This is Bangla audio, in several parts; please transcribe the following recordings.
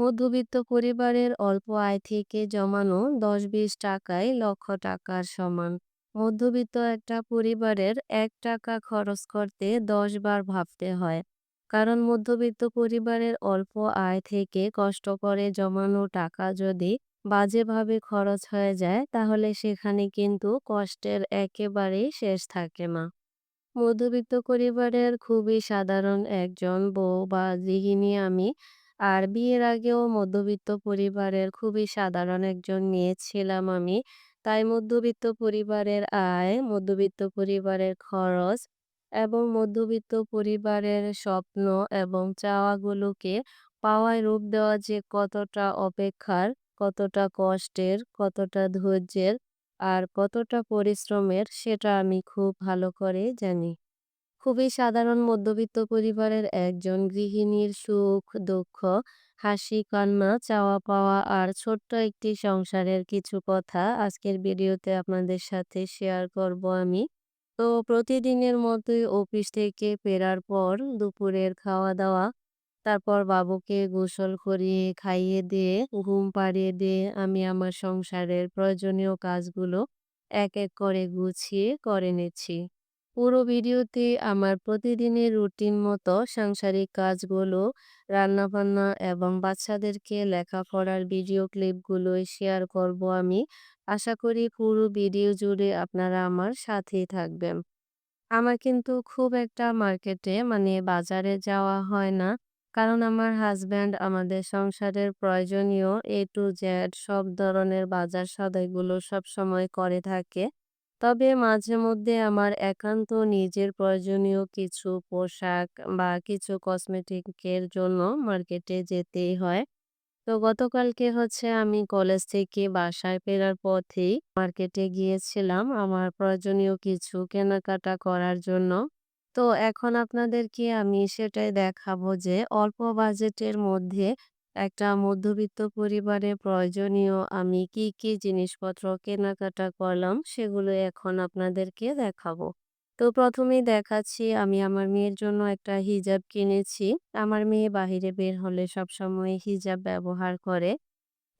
মধ্যবিত্ত পরিবারের অল্প আয় থেকে জমানো দশ-বিশ টাকায় লক্ষ টাকার সমান। মধ্যবিত্ত একটা পরিবারের এক টাকা খরচ করতে দশ বার ভাবতে হয়। কারণ মধ্যবিত্ত পরিবারের অল্প আয় থেকে কষ্ট করে জমানো টাকা যদি বাজেভাবে খরচ হয়ে যায়, তাহলে সেখানে কিন্তু কষ্টের একেবারেই শেষ থাকে না। মধ্যবিত্ত পরিবারের খুবই সাধারণ একজন বউ বা গৃহিণী আমি। আর বিয়ের আগেও মধ্যবিত্ত পরিবারের খুবই সাধারণ একজন মেয়ে ছিলাম আমি। তাই মধ্যবিত্ত পরিবারের আয়, মধ্যবিত্ত পরিবারের খরচ এবং মধ্যবিত্ত পরিবারের স্বপ্ন এবং চাওয়াগুলোকে পাওয়ায় রূপ দেওয়া যে কতটা অপেক্ষার, কতটা কষ্টের, কতটা ধৈর্যের আর কতটা পরিশ্রমের সেটা আমি খুব ভালো করে জানি। খুবই সাধারণ মধ্যবিত্ত পরিবারের একজন গৃহিণীর সুখ, দুঃখ, হাসি, কান্না, চাওয়া পাওয়া আর ছোট্ট একটি সংসারের কিছু কথা আজকের ভিডিওতে আপনাদের সাথে শেয়ার করব আমি। তো প্রতিদিনের মতোই অফিস থেকে ফেরার পর দুপুরের খাওয়া-দাওয়া, তারপর বাবুকে গোসল করিয়ে খাইয়ে দিয়ে ঘুম পাড়িয়ে দিয়ে আমি আমার সংসারের প্রয়োজনীয় কাজগুলো এক এক করে গুছিয়ে করে নিচ্ছি। পুরো ভিডিওতে আমার প্রতিদিনের রুটিন মতো সাংসারিক কাজগুলো, রান্নাবান্না এবং বাচ্চাদেরকে লেখাপড়ার ভিডিও ক্লিপগুলোই শেয়ার করব আমি। আশা করি পুরো ভিডিও জুড়ে আপনারা আমার সাথেই থাকবেন। আমার কিন্তু খুব একটা মার্কেটে মানে বাজারে যাওয়া হয় না। কারণ আমার হাজব্যান্ড আমাদের সংসারের প্রয়োজনীয় এ টু জেড সব ধরনের বাজার সদাইগুলো সবসময় করে থাকে। তবে মাঝে মধ্যে আমার একান্ত নিজের প্রয়োজনীয় কিছু পোশাক বা কিছু কসমেটিকের জন্য মার্কেটে যেতেই হয়। তো গতকালকে হচ্ছে আমি কলেজ থেকে বাসায় ফেরার পথেই মার্কেটে গিয়েছিলাম আমার প্রয়োজনীয় কিছু কেনাকাটা করার জন্য। তো এখন আপনাদেরকে আমি সেটাই দেখাবো যে অল্প বাজেটের মধ্যে একটা মধ্যবিত্ত পরিবারে প্রয়োজনীয় আমি কি, কি জিনিসপত্র কেনাকাটা করলাম সেগুলো এখন আপনাদেরকে দেখাবো। তো প্রথমেই দেখাচ্ছি আমি আমার মেয়ের জন্য একটা হিজাব কিনেছি। আমার মেয়ে বাহিরে বের হলে সবসময় হিজাব ব্যবহার করে।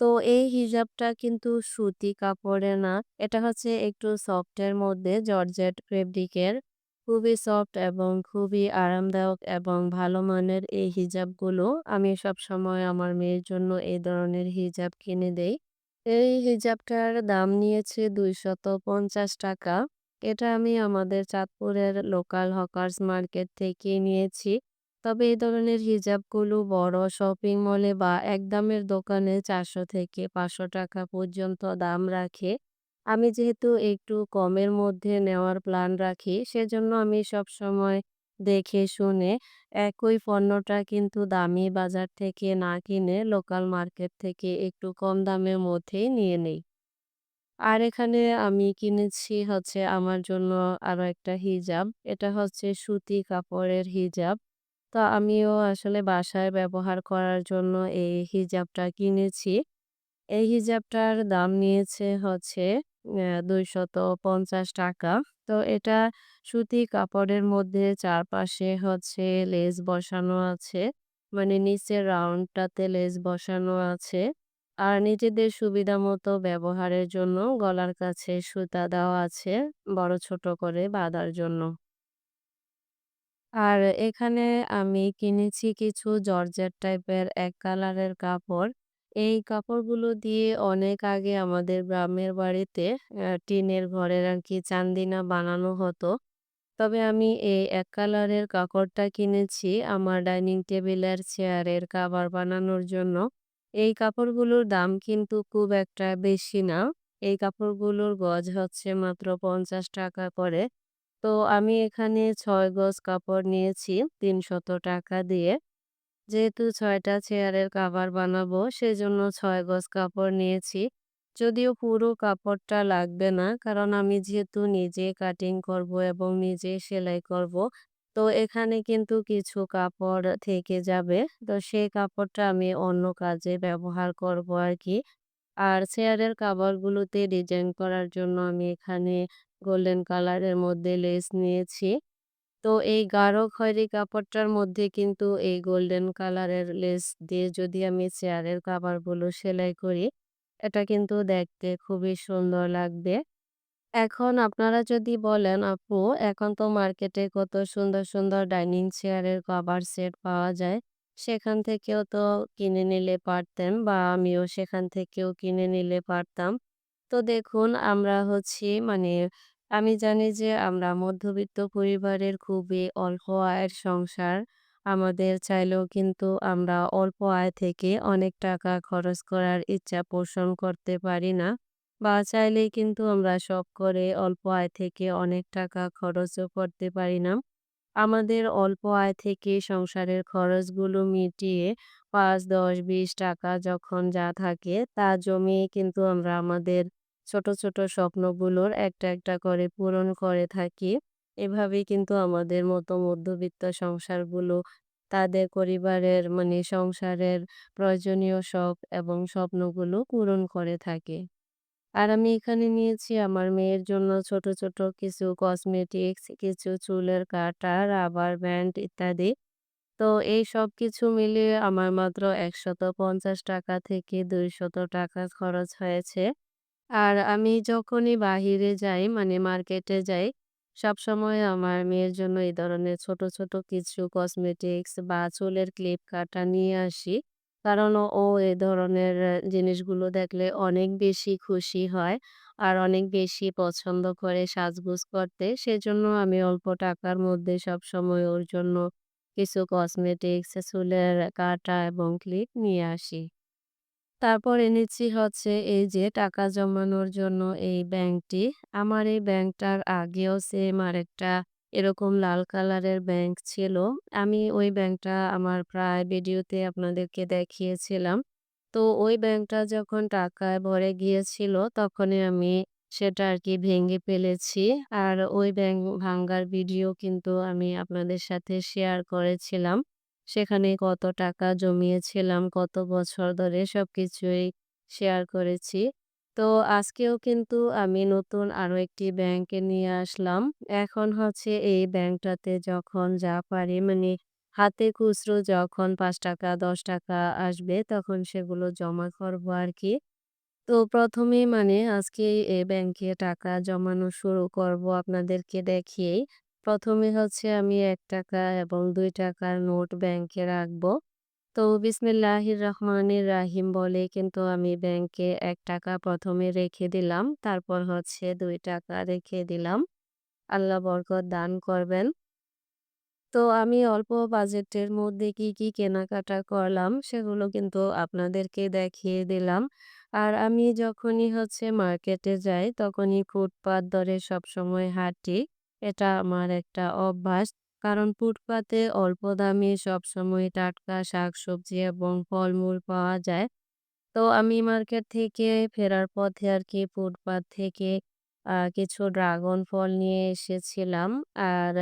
তো এই হিজাবটা কিন্তু সুতি কাপড়ের না। এটা হচ্ছে একটু সফটের মধ্যে জর্জেট ফেব্রিকের। খুবই সফট এবং খুবই আরামদায়ক এবং ভালো মানের এই হিজাবগুলো আমি সবসময় আমার মেয়ের জন্য এই ধরনের হিজাব কিনে দেই। এই হিজাবটার দাম নিয়েছে ৳২৫০ এটা আমি আমাদের চাঁদপুরের লোকাল হকার্স মার্কেট থেকে নিয়েছি। তবে এই ধরনের হিজাবগুলো বড় শপিং মলে বা একদামের দোকানে চারশো থেকে ৳৫০০ পর্যন্ত দাম রাখে। আমি যেহেতু একটু কমের মধ্যে নেওয়ার প্ল্যান রাখি, সেজন্য আমি সবসময় দেখে শুনে একই পণ্যটা কিন্তু দামি বাজার থেকে না কিনে লোকাল মার্কেট থেকে একটু কম দামের মধ্যেই নিয়ে নেই। আর এখানে আমি কিনেছি হচ্ছে আমার জন্য আরও একটা হিজাব। এটা হচ্ছে সুতি কাপড়ের হিজাব। তো আমিও আসলে বাসায় ব্যবহার করার জন্য এই হিজাবটা কিনেছি। এই হিজাবটার দাম নিয়েছে হচ্ছে অ্যা ৳২৫০ তো এটা সুতি কাপড়ের মধ্যে চারপাশে হচ্ছে লেস বসানো আছে। মানে নিচের রাউন্ডটাতে লেস বসানো আছে। আর নিজেদের সুবিধা মতো ব্যবহারের জন্য গলার কাছে সুতা দেওয়া আছে, বড় ছোট করে বাঁধার জন্য। আর এখানে আমি কিনেছি কিছু জর্জেট টাইপের এক কালারের কাপড়। এই কাপড়গুলো দিয়ে অনেক আগে আমাদের গ্রামের বাড়িতে টিনের ঘরের আরকি চান্দিনা বানানো হতো। তবে আমি এই এক কালারের কাপড়টা কিনেছি আমার ডাইনিং টেবিলের চেয়ারের কাভার বানানোর জন্য। এই কাপড়গুলোর দাম কিন্তু খুব একটা বেশি না। এই কাপড়গুলোর গজ হচ্ছে মাত্র ৳৫০ করে। তো আমি এখানে ছয় গজ কাপড় নিয়েছি ৳৩০০ দিয়ে। যেহেতু ছয়টা চেয়ারের কাভার বানাবো, সেজন্য ছয় গজ কাপড় নিয়েছি। যদিও পুরো কাপড়টা লাগবে না। কারণ আমি যেহেতু নিজে কাটিং করব এবং নিজে সেলাই করব। তো এখানে কিন্তু কিছু কাপড় থেকে যাবে। তো সেই কাপড়টা আমি অন্য কাজে ব্যবহার করব আর কি আর চেয়ারের কাভারগুলোতে ডিজাইন করার জন্য আমি এখানে গোল্ডেন কালারের মধ্যে লেস নিয়েছি। তো এই গাঢ় খয়েরি কাপড়টার মধ্যে কিন্তু এই গোল্ডেন কালারের লেস দিয়ে যদি আমি চেয়ারের কাভারগুলো সেলাই করি, এটা কিন্তু দেখতে খুবই সুন্দর লাগবে। এখন আপনারা যদি বলেন আপু এখন তো মার্কেটে কত সুন্দর, সুন্দর ডাইনিং চেয়ারের কভার সেট পাওয়া যায়। সেখান থেকেও তো কিনে নিলে পারতেন বা আমিও সেখান থেকেও কিনে নিলে পারতাম। তো দেখুন আমরা হচ্ছি মানে আমি জানি যে আমরা মধ্যবিত্ত পরিবারের খুবই অল্প আয়ের সংসার। আমাদের চাইলেও কিন্তু আমরা অল্প আয় থেকে অনেক টাকা খরচ করার ইচ্ছা পোষণ করতে পারি না। বা চাইলেই কিন্তু আমরা শখ করে অল্প আয় থেকে অনেক টাকা খরচও করতে পারি না। আমাদের অল্প আয় থেকে সংসারের খরচগুলো মিটিয়ে ৫, ১০, ২০ টাকা যখন যা থাকে তা জমিয়ে কিন্তু আমরা আমাদের ছোট, ছোট স্বপ্নগুলোর একটা, একটা করে পূরণ করে থাকি। এভাবেই কিন্তু আমাদের মতো মধ্যবিত্ত সংসারগুলো তাদের পরিবারের মানে সংসারের প্রয়োজনীয় শখ এবং স্বপ্নগুলো পূরণ করে থাকে। আর আমি এখানে নিয়েছি আমার মেয়ের জন্য ছোট, ছোট কিছু কসমেটিক্স, কিছু চুলের কাটা, রাবার ব্যান্ড ইত্যাদি। তো এই সব কিছু মিলিয়ে আমার মাত্র ৳১৫০ থেকে ৳২০০ খরচ হয়েছে। আর আমি যখনই বাহিরে যাই মানে মার্কেটে যাই, সবসময় আমার মেয়ের জন্য এই ধরনের ছোট, ছোট কিছু কসমেটিক্স বা চুলের ক্লিপ কাটা নিয়ে আসি। কারণ ও এ ধরনের জিনিসগুলো দেখলে অনেক বেশি খুশি হয়। আর অনেক বেশি পছন্দ করে সাজগোজ করতে। সেজন্য আমি অল্প টাকার মধ্যে সবসময় ওর জন্য কিছু কসমেটিক্স, চুলের কাঁটা এবং ক্লিপ নিয়ে আসি। তারপর এনেছি হচ্ছে এই যে টাকা জমানোর জন্য এই ব্যাংকটি। আমার এই ব্যাংকটার আগেও সেম আরেকটা এরকম লাল কালারের ব্যাংক ছিল। আমি ওই ব্যাংকটা আমার প্রায় ভিডিওতে আপনাদেরকে দেখিয়েছিলাম। তো ওই ব্যাংকটা যখন টাকায় ভরে গিয়েছিল তখনই আমি সেটা আর কি ভেঙে ফেলেছি। আর ওই ব্যাংক ভাঙ্গার ভিডিও কিন্তু আমি আপনাদের সাথে শেয়ার করেছিলাম। সেখানে কত টাকা জমিয়েছিলাম, কত বছর ধরে সবকিছুই শেয়ার করেছি। তো আজকেও কিন্তু আমি নতুন আরও একটি ব্যাংকে নিয়ে আসলাম। এখন হচ্ছে এই ব্যাংকটাতে যখন যা পারি মানে হাতে খুচরো যখন ৳৫, ৳১০ আসবে তখন সেগুলো জমা করব আরকি। তো প্রথমে মানে আজকে এই ব্যাংকে টাকা জমানো শুরু করব আপনাদেরকে দেখিয়েই। ১ম এ হচ্ছে আমি এক টাকা এবং দুই টাকার নোট ব্যাংকে রাখব। তো বিসমিল্লাহির রহমানির রাহিম বলে কিন্তু আমি ব্যাংকে এক টাকা প্রথমে রেখে দিলাম। তারপর হচ্ছে দুই টাকা রেখে দিলাম। আল্লাহ বরকত দান করবেন। তো আমি অল্প বাজেটের মধ্যে কি, কি কেনাকাটা করলাম সেগুলো কিন্তু আপনাদেরকে দেখিয়ে দিলাম। আর আমি যখনই হচ্ছে মার্কেটে যাই তখনই ফুটপাত ধরে সবসময় হাঁটি। এটা আমার একটা অভ্যাস। কারণ ফুটপাতে অল্প দামে সবসময় টাটকা শাকসবজি এবং ফলমূল পাওয়া যায়। তো আমি মার্কেট থেকে ফেরার পথে আরকি ফুটপাত থেকে কিছু ড্রাগন ফল নিয়ে এসেছিলাম। আর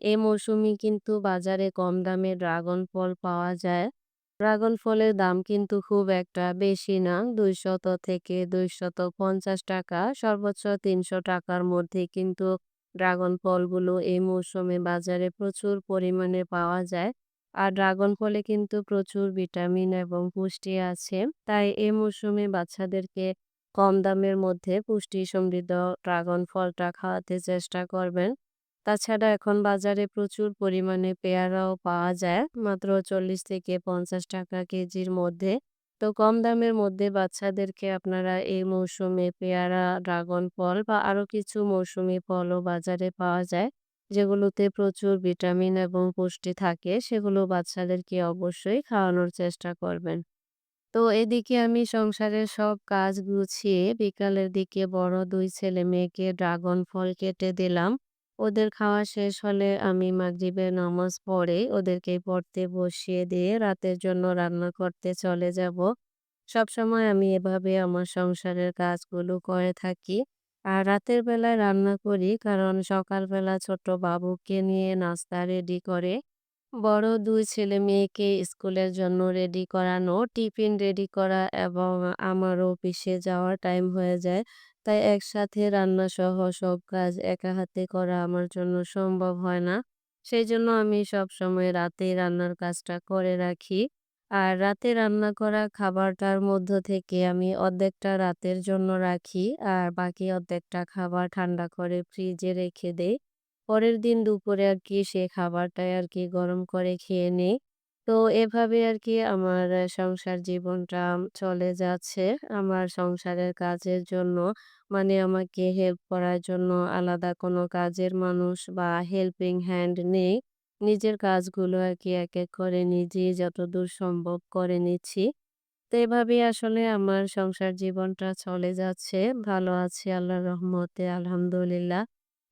এই মৌসুমে কিন্তু বাজারে কম দামে ড্রাগন ফল পাওয়া যায়। ড্রাগন ফলের দাম কিন্তু খুব একটা বেশি না। ৳২০০ থেকে ৳২৫০ সর্বোচ্চ ৳৩০০ টাকার মধ্যে কিন্তু ড্রাগন ফলগুলো এই মৌসুমে বাজারে প্রচুর পরিমাণে পাওয়া যায়। আর ড্রাগন ফলে কিন্তু প্রচুর ভিটামিন এবং পুষ্টি আছে। তাই এই মৌসুমে বাচ্চাদেরকে কম দামের মধ্যে পুষ্টি সমৃদ্ধ ড্রাগন ফলটা খাওয়াতে চেষ্টা করবেন। তাছাড়া এখন বাজারে প্রচুর পরিমাণে পেয়ারাও পাওয়া যায়। মাত্র ৳৪০ থেকে ৳৫০ কেজির মধ্যে। তো কম দামের মধ্যে বাচ্চাদেরকে আপনারা এই মৌসুমে পেয়ারা, ড্রাগন ফল বা আরও কিছু মৌসুমি ফলও বাজারে পাওয়া যায়। যেগুলোতে প্রচুর ভিটামিন এবং পুষ্টি থাকে সেগুলো বাচ্চাদেরকে অবশ্যই খাওয়ানোর চেষ্টা করবেন। তো এদিকে আমি সংসারের সব কাজ গুছিয়ে বিকালের দিকে বড় ২ ছেলেমেয়েকে ড্রাগন ফল কেটে দিলাম। ওদের খাওয়া শেষ হলে আমি মাগরিবের নামাজ পড়ে ওদেরকে পড়তে বসিয়ে দিয়ে রাতের জন্য রান্না করতে চলে যাব। সবসময় আমি এভাবে আমার সংসারের কাজগুলো করে থাকি। আর রাতের বেলায় রান্না করি কারণ সকালবেলা ছোট বাবুকে নিয়ে নাস্তা রেডি করে বড় দুই ছেলে-মেয়েকে স্কুলের জন্য রেডি করানো, টিফিন রেডি করা এবং আমার অফিসে যাওয়ার টাইম হয়ে যায়। তাই একসাথে রান্না সহ সব কাজ একা হাতে করা আমার জন্য সম্ভব হয় না। সেই জন্য আমি সবসময় রাতেই রান্নার কাজটা করে রাখি। আর রাতে রান্না করা খাবারটার মধ্য থেকে আমি অর্ধেকটা রাতের জন্য রাখি। আর বাকি অর্ধেকটা খাবার ঠান্ডা করে ফ্রিজে রেখে দেই। পরের দিন দুপুরে আর কি সে খাবারটাই আর কি গরম করে খেয়ে নেই। তো এভাবে আর কি আমার সংসার জীবনটা চলে যাচ্ছে। আমার সংসারের কাজের জন্য মানে আমাকে হেল্প করার জন্য আলাদা কোনো কাজের মানুষ বা হেল্পিং হ্যান্ড নেই। নিজের কাজগুলো আর কি এক, এক করে নিজেই যতদূর সম্ভব করে নিচ্ছি। তো এভাবেই আসলে আমার সংসার জীবনটা চলে যাচ্ছে। ভালো আছি আল্লাহর রহমতে আলহামদুলিল্লাহ।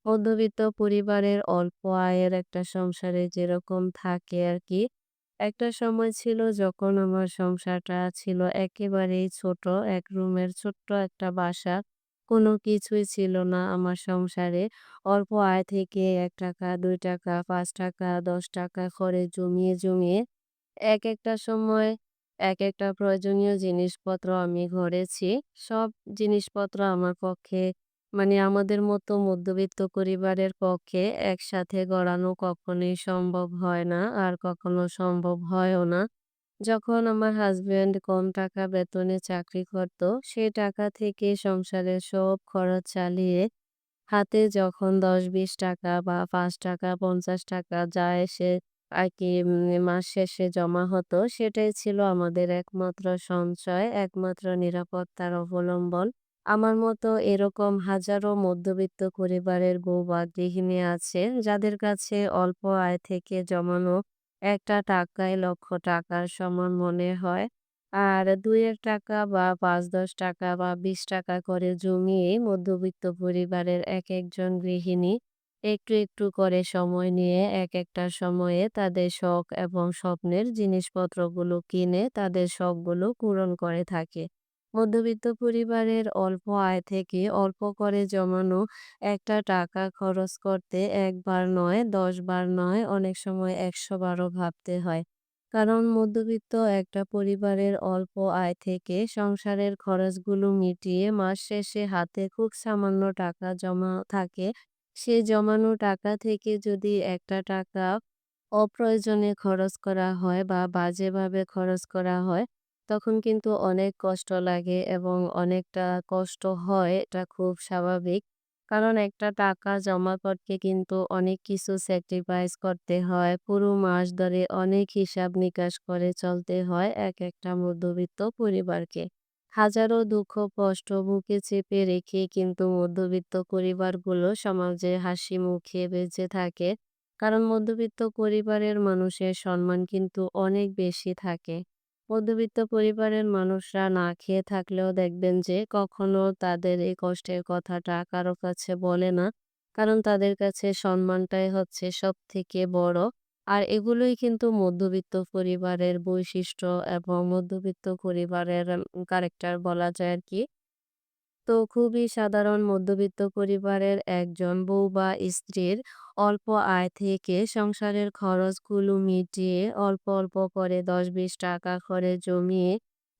মধ্যবিত্ত পরিবারের অল্প আয়ের একটা সংসারে যেরকম থাকে আরকি। একটা সময় ছিল যখন আমার সংসারটা ছিল একেবারেই ছোট। এক রুমের ছোট্ট একটা বাসা। কোনো কিছুই ছিল না আমার সংসারে। অল্প আয় থেকে ৳১, ৳২, ৳৫, ৳১০ করে জমিয়ে, জমিয়ে একেকটা সময় একেকটা প্রয়োজনীয় জিনিসপত্র আমি গড়েছি। সব জিনিসপত্র আমার পক্ষে মানে আমাদের মতো মধ্যবিত্ত পরিবারের পক্ষে একসাথে গড়ানো কখনোই সম্ভব হয় না। আর কখনো সম্ভব হয়ও না। যখন আমার হাসব্যান্ড কম টাকা বেতনে চাকরি করত, সে টাকা থেকে সংসারের সব খরচ চালিয়ে হাতে যখন ৳১০-৳২০ বা ৳৫, ৳৫০ যা এসে আরকি উম মাস শেষে জমা হতো, সেটাই ছিল আমাদের একমাত্র সঞ্চয়, একমাত্র নিরাপত্তার অবলম্বন। আমার মতো এরকম হাজারো মধ্যবিত্ত পরিবারের বউ বা গৃহিণী আছে, যাদের কাছে অল্প আয় থেকে জমানো একটা টাকায় লক্ষ টাকার সমান মনে হয়। আর ৳২-১ বা ৳৫-১০ বা ৳২০ করে জমিয়ে মধ্যবিত্ত পরিবারের এক একজন গৃহিণী একটু, একটু করে সময় নিয়ে একেকটা সময়ে তাদের শখ এবং স্বপ্নের জিনিসপত্রগুলো কিনে তাদের শখগুলো পূরণ করে থাকে। মধ্যবিত্ত পরিবারের অল্প আয় থেকে অল্প করে জমানো একটা টাকা খরচ করতে একবার নয়, ১০ বার নয়, অনেক সময় ১০০ বারও ভাবতে হয়। কারণ মধ্যবিত্ত একটা পরিবারের অল্প আয় থেকে সংসারের খরচগুলো মিটিয়ে মাস শেষে হাতে খুব সামান্য টাকা জমা থাকে। সে জমানো টাকা থেকে যদি একটা টাকা অপ্রয়োজনে খরচ করা হয় বা বাজেভাবে খরচ করা হয়, তখন কিন্তু অনেক কষ্ট লাগে এবং অনেকটা কষ্ট হয়। এটা খুব স্বাভাবিক। কারণ একটা টাকা জমা করতে কিন্তু অনেক কিছু স্যাক্রিফাইস করতে হয়। পুরো মাস ধরে অনেক হিসাব-নিকাশ করে চলতে হয় এক একটা মধ্যবিত্ত পরিবারকে। হাজারো দুঃখ, কষ্ট বুকে চেপে রেখে কিন্তু মধ্যবিত্ত পরিবারগুলো সমাজে হাসি মুখে বেঁচে থাকে। কারণ মধ্যবিত্ত পরিবারের মানুষের সম্মান কিন্তু অনেক বেশি থাকে। মধ্যবিত্ত পরিবারের মানুষরা না খেয়ে থাকলেও দেখবেন যে কখনো তাদের এই কষ্টের কথাটা কারও কাছে বলে না। কারণ তাদের কাছে সম্মানটাই হচ্ছে সব থেকে বড়। আর এগুলোই কিন্তু মধ্যবিত্ত পরিবারের বৈশিষ্ট্য এবং মধ্যবিত্ত পরিবারের ক্যারেক্টার বলা যায় আরকি। তো খুবই সাধারণ মধ্যবিত্ত পরিবারের একজন বউ বা স্ত্রীর অল্প আয় থেকে সংসারের খরচগুলো মিটিয়ে অল্প, অল্প করে ৳১০-৳২০ করে জমিয়ে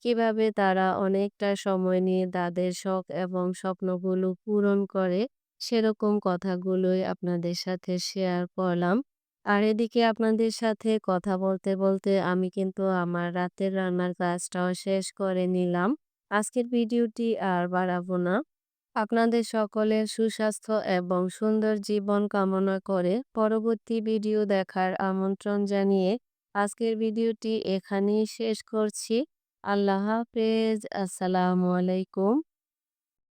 কীভাবে তারা অনেকটা সময় নিয়ে তাদের শখ এবং স্বপ্নগুলো পূরণ করে, সেরকম কথাগুলোই আপনাদের সাথে শেয়ার করলাম। আর এদিকে আপনাদের সাথে কথা বলতে, বলতে আমি কিন্তু আমার রাতের রান্নার কাজটাও শেষ করে নিলাম। আজকের ভিডিওটি আর বাড়াবো না। আপনাদের সকলের সুস্বাস্থ্য এবং সুন্দর জীবন কামনা করে পরবর্তী ভিডিও দেখার আমন্ত্রণ জানিয়ে আজকের ভিডিওটি এখানেই শেষ করছি। আল্লাহ হাফেজ। আসসালামু আলাইকুম।